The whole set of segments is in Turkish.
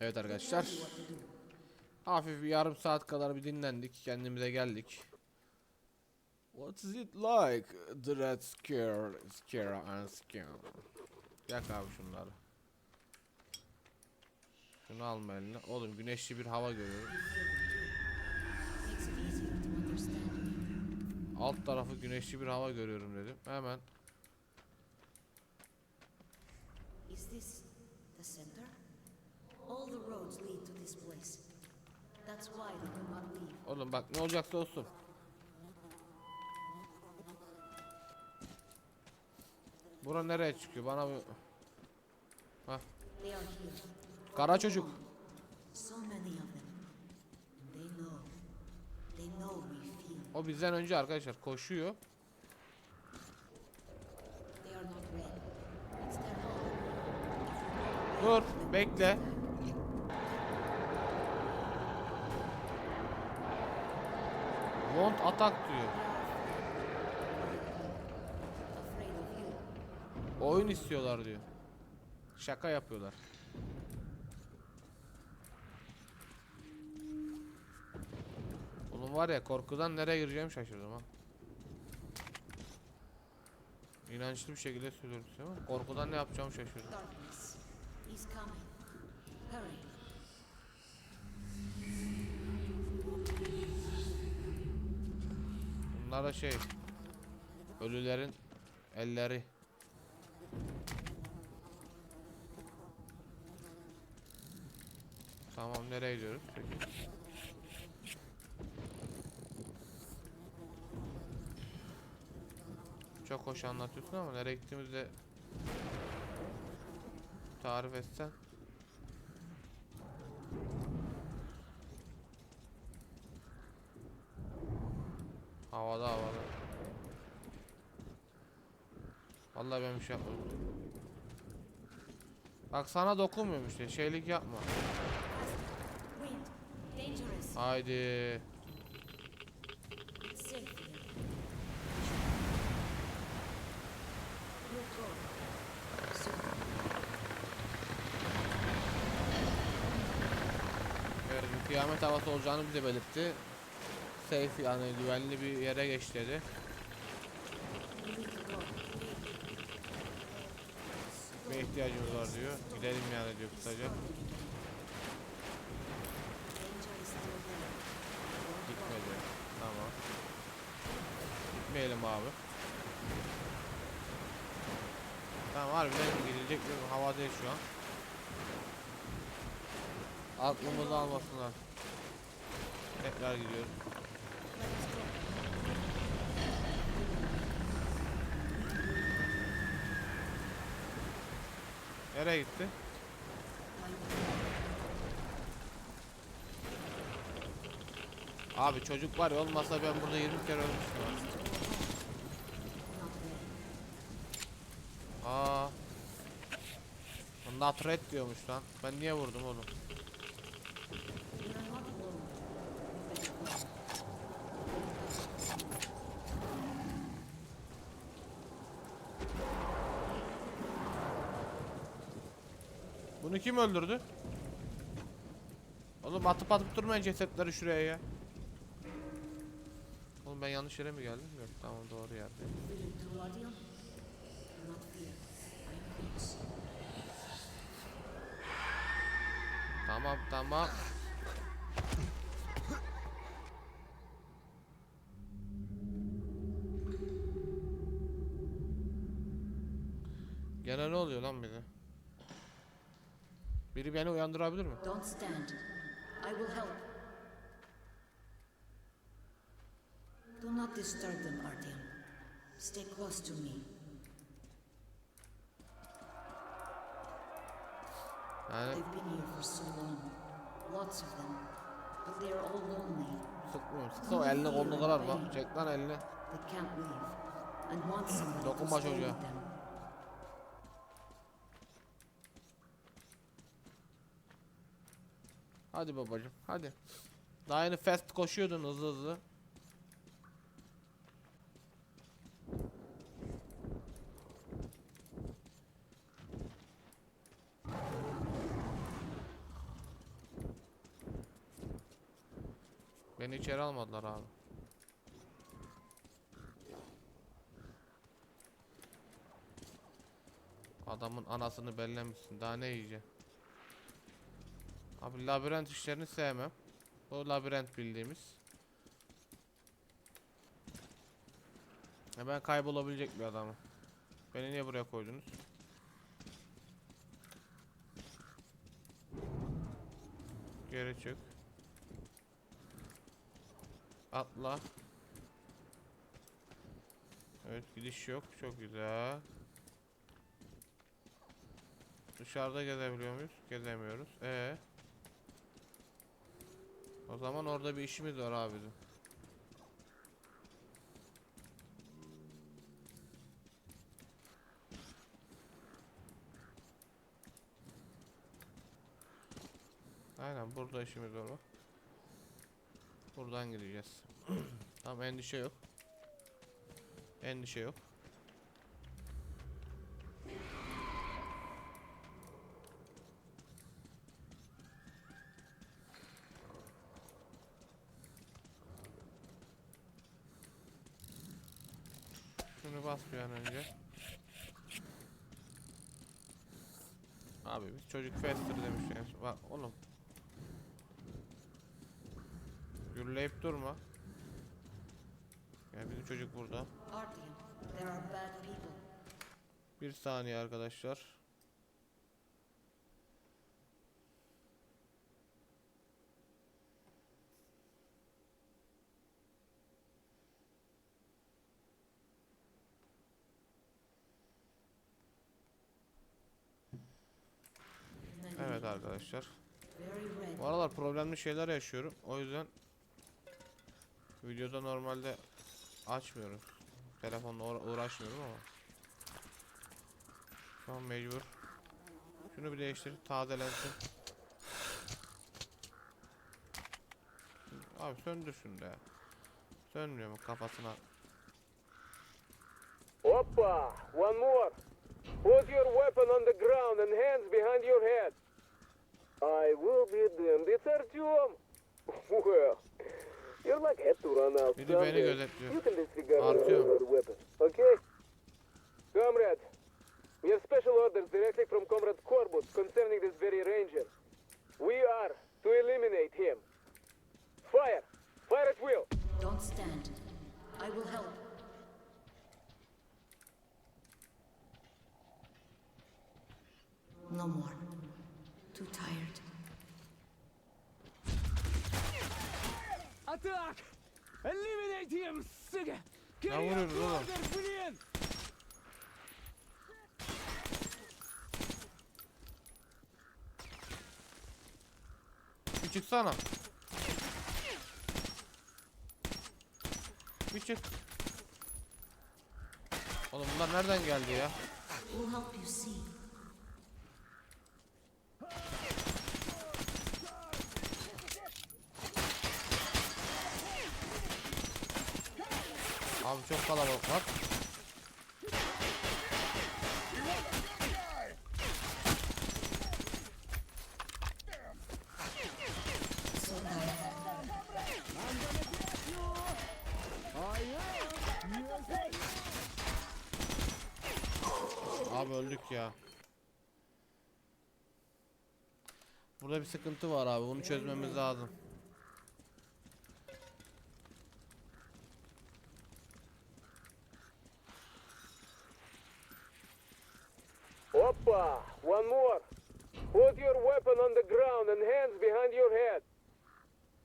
Evet arkadaşlar. Hafif bir yarım saat kadar bir dinlendik. Kendimize geldik. What is it like? The red scare, scare and scare. Yak abi şunları. Şunu alma eline. Oğlum güneşli bir hava görüyorum. Makes it easier to understand. Alt tarafı güneşli bir hava görüyorum dedim. Hemen Is this the center? All the roads lead to this place. That's why they do not leave. Oğlum bak ne olacaksa olsun. Bura nereye çıkıyor? Bana bir... Hah. Kara çocuk. So many of them. And they know. They know we feel. O bizden önce arkadaşlar koşuyor. Dur, bekle. Won't attack diyor. Oyun istiyorlar diyor. Şaka yapıyorlar. Oğlum var ya korkudan nereye gireceğim şaşırdım ha. İnançlı bir şekilde söylüyorum size ama korkudan ne yapacağımı şaşırdım. Bunlar da şey ölülerin elleri. Tamam nereye gidiyoruz? Peki. Çok hoş anlatıyorsun ama nereye gittiğimizde tarif etsen. Havada havada. Vallahi ben bir şey yapmadım. Bak sana dokunmuyorum işte. Şeylik yapma. Haydi. It's safe here. We'll go. Soon. Evet, bir kıyamet havası olacağını bize belirtti. Safe yani güvenli bir yere geç dedi. Ve ihtiyacımız var diyor. Gidelim yani diyor kısaca. Gitmedi. Tamam. Gitmeyelim abi. Tamam harbiden gidilecek bir havadayız şu an. Aklımızı almasınlar. Tekrar go. Nereye gitti? Abi çocuk var ya olmasa ben burada 20 kere ölmüştüm. ready. Aa. Not red diyormuş lan. Ben niye vurdum oğlum? We are not alone. Better go. Bunu kim öldürdü? Oğlum atıp atıp durmayın cesetleri şuraya ya. Oğlum ben yanlış yere mi geldim? Yok tamam doğru yerdeyim. Tamam tamam. Gene ne oluyor lan bize? Biri beni uyandırabilir mi? Don't stand. I will help. Do not disturb them, Artyom. Stay close to me. Yani They've been here for so long. Lots of them. But they are all lonely. sıkmıyorum. Sıksa o elini kolunu kırar bak. Çek lan elini. Dokunma çocuğa. Hadi babacım hadi. Daha yeni fast koşuyordun hızlı hızlı. Beni içeri almadılar abi. Adamın anasını bellemişsin. Daha ne yiyeceksin? Abi labirent işlerini sevmem. Bu labirent bildiğimiz. Ben kaybolabilecek bir adamım. Beni niye buraya koydunuz? Geri çık. Atla. Evet gidiş yok. Çok güzel. Dışarıda gezebiliyor muyuz? Gezemiyoruz. Ee. O zaman orada bir işimiz var abi bizim. Aynen burada işimiz var bak. Buradan gideceğiz. tamam endişe yok. Endişe yok. Şunu bas bir an önce. Abi biz çocuk faster demişler. Bak oğlum. Gürleyip durma. Ya bizim çocuk burada. Bir saniye arkadaşlar. Evet arkadaşlar. Bu aralar problemli şeyler yaşıyorum. O yüzden videoda normalde açmıyorum. Telefonla uğra- uğraşmıyorum ama. Şu an mecbur. Şunu bir değiştir. Tazelensin. Abi söndür şunu da. Sönmüyor mu kafasına? Oppa! One more! Put your weapon on the ground and hands behind your head. I will be damned. It's Artyom! well, you're like head to run out Biri beni someday. gözetliyor. You can disregard Artyom. the weapon, okay? Comrade, we have special orders directly from Comrade Corbus concerning this very ranger. We are to eliminate him. Fire! Fire at will! Don't stand. I will help. Ne vuruyoruz oğlum? Bir çıksana. Bir çık. Oğlum bunlar nereden geldi ya? We'll help you see. Abi çok kalabalık var. Abi öldük ya. Burada bir sıkıntı var abi. Bunu çözmemiz lazım. The ground and hands behind your head.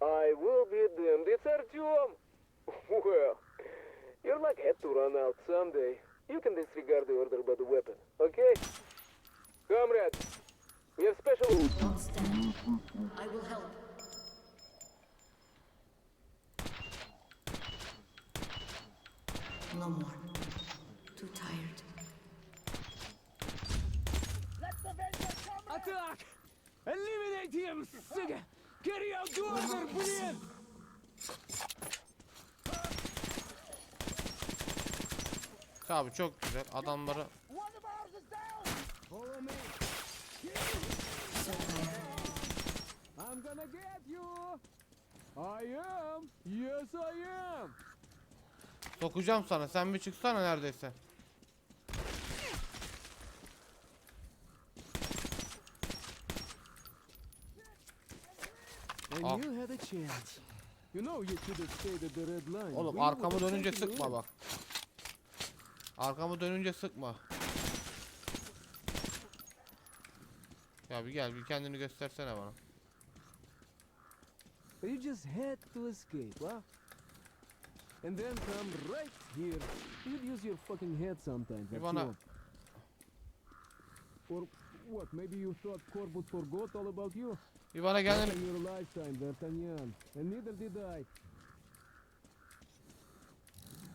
I will be damned. It's Artyom! well, your luck had to run out someday. You can disregard the order by the weapon, okay? Comrades, we have special... Don't stand. I will help. No more. Too tired. Attack! Eliminate him, sugar! Carry out the order, brilliant! Abi çok güzel. Adamları. I'm gonna get you! I am. Yes, I am. Sokacağım sana. Sen bir çıksana neredeyse. And Ah. you had a chance. You know you should have stayed at the red Oğlum arkamı dönünce sıkma bak. Arkamı dönünce sıkma. Ya bir gel bir kendini göstersene bana. You just had to escape, huh? And then come right here. You could use your fucking head sometimes. Bir bana-. Or what? Maybe you thought Corbett forgot all about you? Bir bana kendini... in your lifetime, D'Artagnan. And neither did I.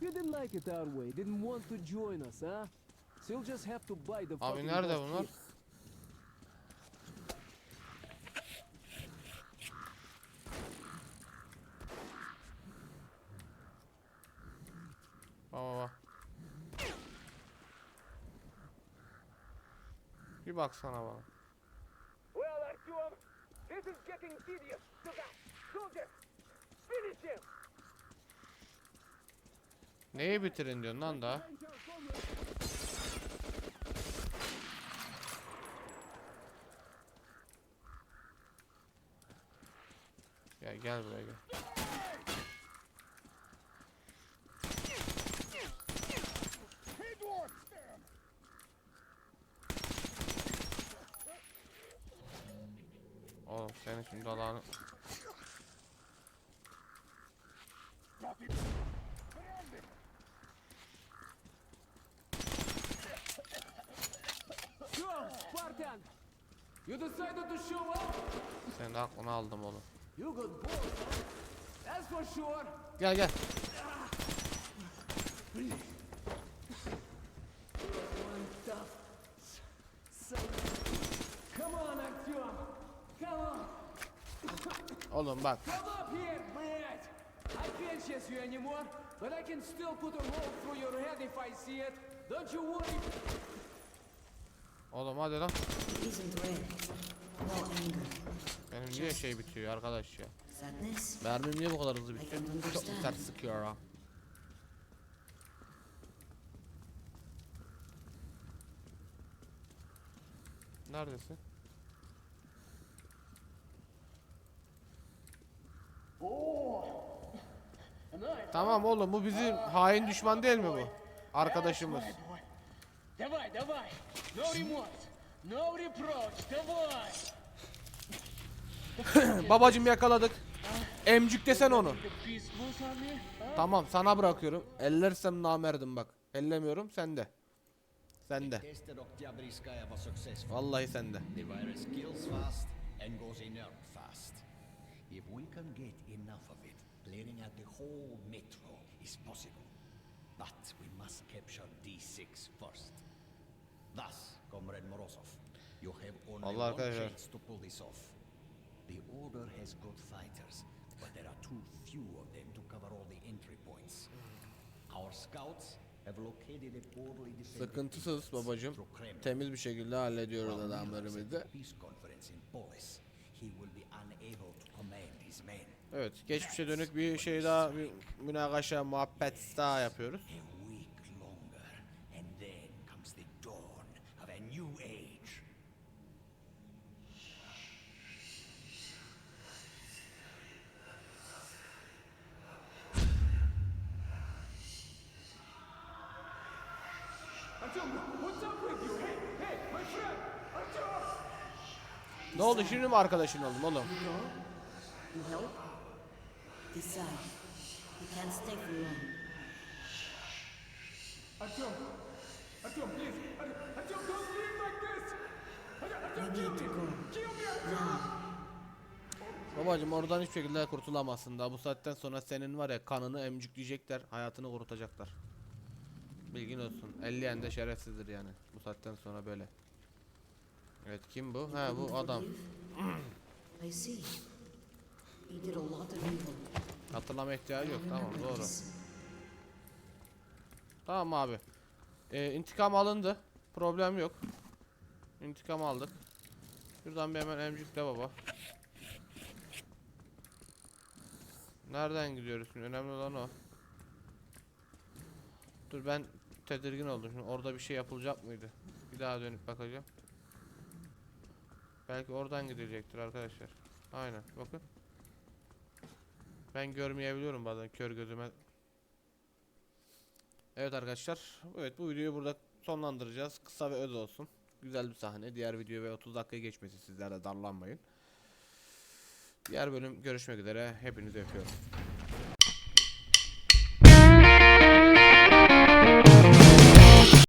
You didn't like it our way. Didn't want to join us, huh? So you'll just have to buy the Abi nerede bunlar? ticket. Baba Bir baksana bana. Well, Artyom, this is getting tedious. So that, soldier, finish him! Neyi bitirin diyorsun lan daha? Ya gel buraya gel. Senin şimdi dalağını... So, Spartan! You decided to show up? Senin aklını aldım oğlum. You got balls, huh? That's for sure. Gel gel. One tough son. Come on, Artyom. Come on. Oğlum bak. Come up here, Blade. I can't chase you anymore, but I can still put a hole through your head if I see it. Don't you worry. Oğlum hadi lan. Benim niye şey bitiyor arkadaş ya? Mermim niye bu kadar hızlı bitiyor? Çok sert sıkıyor ha. Neredesin? Tamam oğlum bu bizim hain düşman değil mi bu? Arkadaşımız. Давай, давай! No remorse! No reproach! Давай! Babacım yakaladık. Emcük desen onu. The peacefuls on me? Huh? Tamam sana bırakıyorum. Ellersem namerdim bak. Ellemiyorum sende. Sende. Test at Oktyabrskaya was successful. Vallahi sende. The virus kills fast and goes inert fast. If we can get enough of it, clearing out the whole metro is possible. But we must capture D6 first. Thus, Comrade Morozov, you have only Vallahi one arkadaşlar. chance to pull this off. The Order has good fighters, but there are too few of them to cover all the entry points. Our scouts have located a poorly defended Sıkıntısız babacım. through Kremlin. Temiz bir şekilde hallediyoruz While Miro is at adamlarımızı. the peace conference in Polis, he will be unable to command his men. Evet, geçmişe dönük bir şey daha, bir münakaşa, muhabbet daha yapıyoruz. Ne oldu şimdi mi arkadaşın oldum oğlum? You go? You help? Decide. You can't stay for long. Artyom! Artyom, please! Ar- Artyom, don't leave like this! Ar- Artyom, kill me! Kill me, Artyom! Babacım oradan hiçbir şekilde kurtulamazsın daha bu saatten sonra senin var ya kanını emcikleyecekler, hayatını kurutacaklar. Bilgin olsun. Elleyen de şerefsizdir yani. Bu saatten sonra böyle. Evet kim bu? Ha bu adam. I see. He did a lot of evil. Hatırlama ihtiyacı yok. Tamam doğru. Tamam abi. Ee, intikam alındı. Problem yok. İntikam aldık. Şuradan bir hemen emcikle baba. Nereden gidiyoruz şimdi? Önemli olan o. Dur ben tedirgin oldum. Şimdi orada bir şey yapılacak mıydı? Bir daha dönüp bakacağım. Belki oradan gidilecektir arkadaşlar. Aynen bakın. Ben görmeyebiliyorum bazen kör gözüme. Evet arkadaşlar. Evet bu videoyu burada sonlandıracağız. Kısa ve öz olsun. Güzel bir sahne. Diğer video ve 30 dakika geçmesi sizler darlanmayın. Diğer bölüm görüşmek üzere. Hepinizi öpüyorum.